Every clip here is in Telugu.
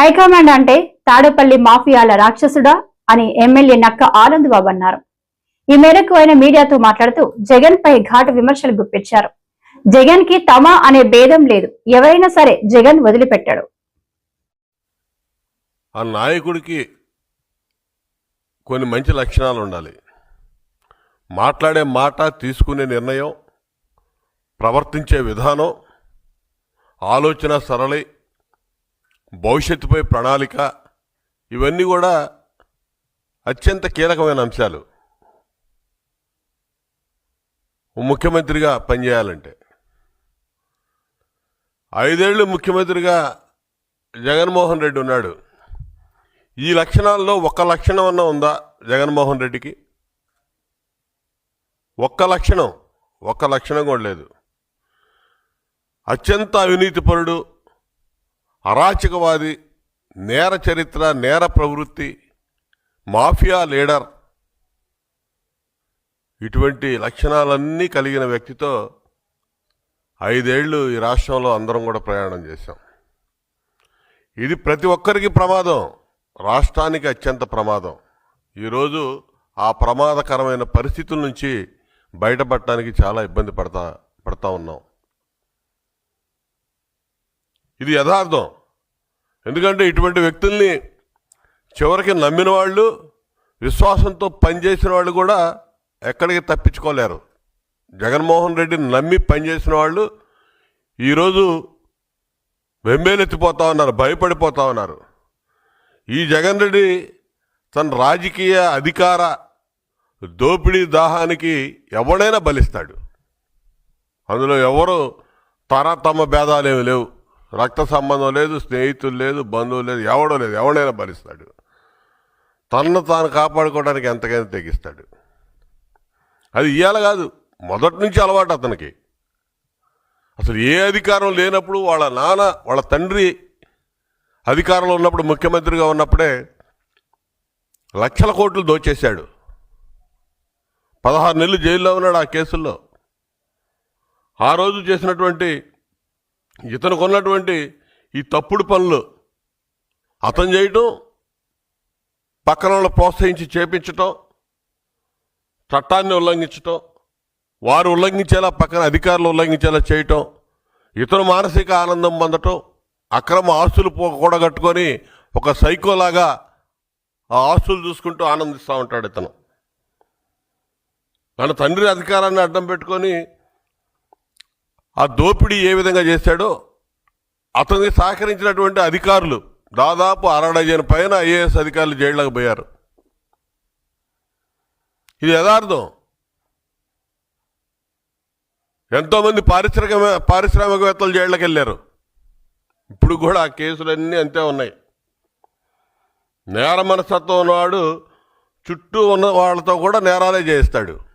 హైకమాండ్ అంటే తాడేపల్లి మాఫియాల రాక్షసుడా అని ఎమ్మెల్యే నక్క ఆనంద్ బాబు అన్నారు. ఈ మేరకు ఆయన మీడియాతో మాట్లాడుతూ జగన్ పై ఘాటు విమర్శలు గుప్పించారు. జగన్కి తమ అనే భేదం లేదు. ఎవరైనా సరే జగన్ వదిలిపెట్టాడు. ఆ నాయకుడికి కొన్ని మంచి లక్షణాలు ఉండాలి. మాట్లాడే మాట తీసుకునే నిర్ణయం ప్రవర్తించే విధానం ఆలోచన సరళి భవిష్యత్తుపై ప్రణాళిక ఇవన్నీ కూడా అత్యంత కీలకమైన అంశాలు. ముఖ్యమంత్రిగా పనిచేయాలంటే. ఐదేళ్ళు ముఖ్యమంత్రిగా జగన్మోహన్ రెడ్డి ఉన్నాడు. ఈ లక్షణాల్లో ఒక్క లక్షణం అన్న ఉందా జగన్మోహన్ రెడ్డికి? ఒక్క లక్షణం ఒక్క లక్షణం కూడా లేదు. అత్యంత అవినీతిపరుడు అరాచకవాది నేర చరిత్ర నేర ప్రవృత్తి మాఫియా లీడర్ ఇటువంటి లక్షణాలన్నీ కలిగిన వ్యక్తితో ఐదేళ్ళు ఈ రాష్ట్రంలో అందరం కూడా ప్రయాణం చేశాం. ఇది ప్రతి ఒక్కరికి ప్రమాదం. రాష్ట్రానికి అత్యంత ప్రమాదం. ఈరోజు ఆ ప్రమాదకరమైన పరిస్థితుల నుంచి బయటపడటానికి చాలా ఇబ్బంది పడతా పడతా ఉన్నాం. ఇది యథార్థం. ఎందుకంటే ఇటువంటి వ్యక్తుల్ని చివరికి నమ్మిన వాళ్ళు విశ్వాసంతో పనిచేసిన వాళ్ళు కూడా ఎక్కడికి తప్పించుకోలేరు. జగన్మోహన్ రెడ్డిని నమ్మి పనిచేసిన వాళ్ళు ఈరోజు వెంబేలెత్తిపోతా ఉన్నారు భయపడిపోతా ఉన్నారు. ఈ జగన్ రెడ్డి తన రాజకీయ అధికార దోపిడీ దాహానికి ఎవడైనా బలిస్తాడు. అందులో ఎవరు తర తమ భేదాలేమి లేవు. రక్త సంబంధం లేదు స్నేహితులు లేదు బంధువులు లేదు ఎవడో లేదు ఎవడైనా భరిస్తాడు. తనను తాను కాపాడుకోవడానికి ఎంతకైనా తెగిస్తాడు. అది ఇయ్యాల కాదు మొదటి నుంచి అలవాటు అతనికి. అసలు ఏ అధికారం లేనప్పుడు వాళ్ళ నాన్న వాళ్ళ తండ్రి అధికారంలో ఉన్నప్పుడు ముఖ్యమంత్రిగా ఉన్నప్పుడే లక్షల కోట్లు దోచేశాడు. పదహారు నెలలు జైల్లో ఉన్నాడు ఆ కేసుల్లో. ఆ రోజు చేసినటువంటి ఇతను కొన్నటువంటి ఈ తప్పుడు పనులు అతను చేయటం పక్కన వాళ్ళు ప్రోత్సహించి చేపించటం చట్టాన్ని ఉల్లంఘించటం వారు ఉల్లంఘించేలా పక్కన అధికారులు ఉల్లంఘించేలా చేయటం ఇతను మానసిక ఆనందం పొందటం అక్రమ ఆస్తులు కూడగట్టుకొని ఒక సైకోలాగా ఆ ఆస్తులు చూసుకుంటూ ఆనందిస్తూ ఉంటాడు ఇతను. తన తండ్రి అధికారాన్ని అడ్డం పెట్టుకొని ఆ దోపిడీ ఏ విధంగా చేశాడో అతనికి సహకరించినటువంటి అధికారులు దాదాపు అరడజన పైన ఐఏఎస్ అధికారులు జైళ్ళకు పోయారు. ఇది యథార్థం. ఎంతోమంది పారిశ్రామిక పారిశ్రామికవేత్తలు జైళ్ళకి వెళ్ళారు. ఇప్పుడు కూడా ఆ కేసులన్నీ అంతే ఉన్నాయి. నేర మనస్తత్వం ఉన్నవాడు చుట్టూ ఉన్న వాళ్ళతో కూడా నేరాలే చేయిస్తాడు.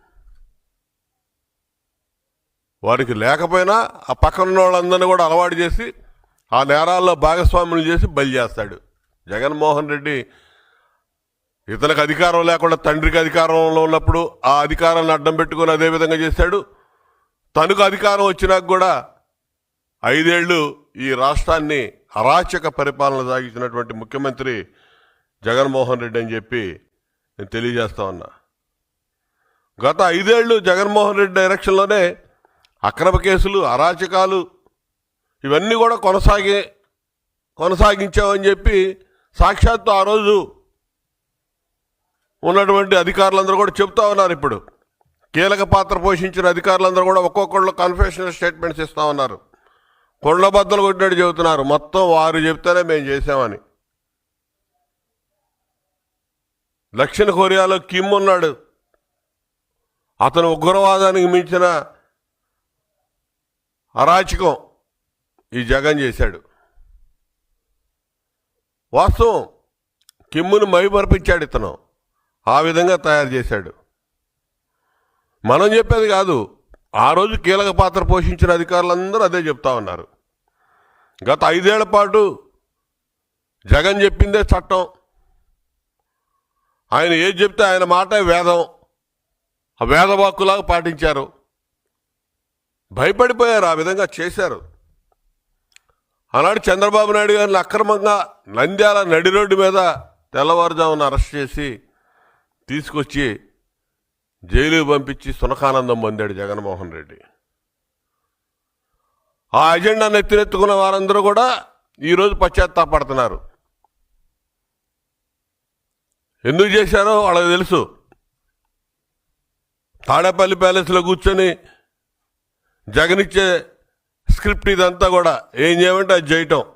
వారికి లేకపోయినా ఆ పక్కన ఉన్న వాళ్ళందరినీ కూడా అలవాటు చేసి ఆ నేరాల్లో భాగస్వాములు చేసి బలి చేస్తాడు. జగన్మోహన్ రెడ్డి ఇతనికి అధికారం లేకుండా తండ్రికి అధికారంలో ఉన్నప్పుడు ఆ అధికారాన్ని అడ్డం పెట్టుకొని అదేవిధంగా చేశాడు. తనకు అధికారం వచ్చినాక కూడా ఐదేళ్ళు ఈ రాష్ట్రాన్ని అరాచక పరిపాలన సాగించినటువంటి ముఖ్యమంత్రి జగన్మోహన్ రెడ్డి అని చెప్పి నేను తెలియజేస్తా ఉన్నా. గత ఐదేళ్ళు జగన్మోహన్ రెడ్డి డైరెక్షన్లోనే అక్రమ కేసులు అరాచకాలు ఇవన్నీ కూడా కొనసాగే కొనసాగించామని చెప్పి సాక్షాత్తు ఆ రోజు ఉన్నటువంటి అధికారులందరూ కూడా చెప్తా ఉన్నారు ఇప్పుడు. కీలక పాత్ర పోషించిన అధికారులందరూ కూడా ఒక్కొక్కళ్ళు కన్ఫెషనల్ స్టేట్మెంట్స్ ఇస్తా ఉన్నారు. కొండ బద్దలు కొట్టినట్టు చెబుతున్నారు. మొత్తం వారు చెప్తేనే మేము చేసామని దక్షిణ కొరియాలో కిమ్ ఉన్నాడు. అతను ఉగ్రవాదానికి మించిన అరాచకం ఈ జగన్ చేశాడు. వాస్తవం కిమ్మును మైమర్పించాడు ఇతను. ఆ విధంగా తయారు చేశాడు. మనం చెప్పేది కాదు ఆ రోజు కీలక పాత్ర పోషించిన అధికారులందరూ అదే చెప్తా ఉన్నారు. గత ఐదేళ్ళ పాటు జగన్ చెప్పిందే చట్టం. ఆయన ఏది చెప్తే ఆయన మాట వేదం. ఆ వేదవాక్కులాగా పాటించారు. భయపడిపోయారు ఆ విధంగా చేశారు. ఆనాడు చంద్రబాబు నాయుడు గారిని అక్రమంగా నంద్యాల నడి రోడ్డు మీద తెల్లవారుజామున అరెస్ట్ చేసి తీసుకొచ్చి జైలుకి పంపించి సునకానందం పొందాడు జగన్మోహన్ రెడ్డి. ఆ అజెండా ఎత్తినెత్తుకున్న వారందరూ కూడా ఈరోజు పశ్చాత్తాపడుతున్నారు. ఎందుకు చేశారో వాళ్ళకి తెలుసు. తాడేపల్లి ప్యాలెస్లో కూర్చొని జగన్ ఇచ్చే స్క్రిప్ట్ ఇదంతా కూడా ఏం చేయమంటే అది చేయటం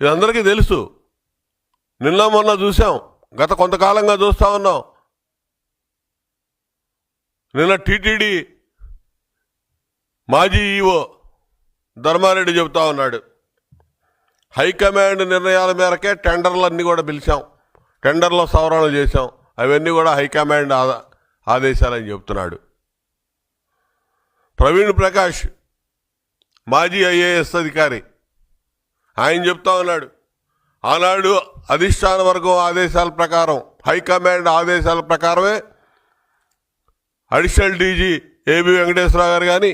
ఇది అందరికీ తెలుసు. నిన్న మొన్న చూసాం గత కొంతకాలంగా చూస్తా ఉన్నాం. నిన్న టీటీడీ మాజీ ఈఓ ధర్మారెడ్డి చెబుతా ఉన్నాడు. హైకమాండ్ నిర్ణయాల మేరకే టెండర్లన్నీ కూడా పిలిచాం. టెండర్లో సవరణలు చేశాం. అవన్నీ కూడా హైకమాండ్ ఆదా ఆదేశాలని చెబుతున్నాడు ప్రవీణ్ ప్రకాష్ మాజీ ఐఏఎస్ అధికారి ఆయన చెప్తా ఉన్నాడు. ఆనాడు అధిష్టాన వర్గం ఆదేశాల ప్రకారం హైకమాండ్ ఆదేశాల ప్రకారమే అడిషనల్ డీజీ ఏబి వెంకటేశ్వరరావు గారు కానీ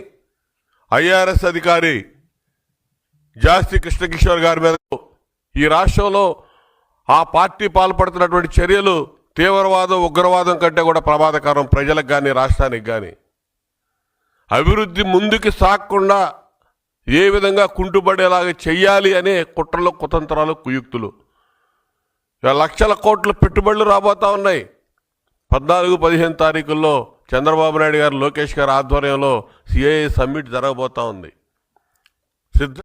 ఐఆర్ఎస్ అధికారి జాస్తి కృష్ణకిషోర్ గారి మీద ఈ రాష్ట్రంలో ఆ పార్టీ పాల్పడుతున్నటువంటి చర్యలు తీవ్రవాదం ఉగ్రవాదం కంటే కూడా ప్రమాదకరం ప్రజలకు కానీ రాష్ట్రానికి కానీ అభివృద్ధి ముందుకు సాగకుండా ఏ విధంగా కుంటుపడేలాగా చెయ్యాలి అనే కుట్రలు కుతంత్రాలు కుయుక్తులు. లక్షల కోట్ల పెట్టుబడులు రాబోతా ఉన్నాయి. పద్నాలుగు పదిహేను తారీఖుల్లో చంద్రబాబు నాయుడు గారు లోకేష్ గారి ఆధ్వర్యంలో సిఐఏ సమ్మిట్ జరగబోతా ఉంది. సిద్ధ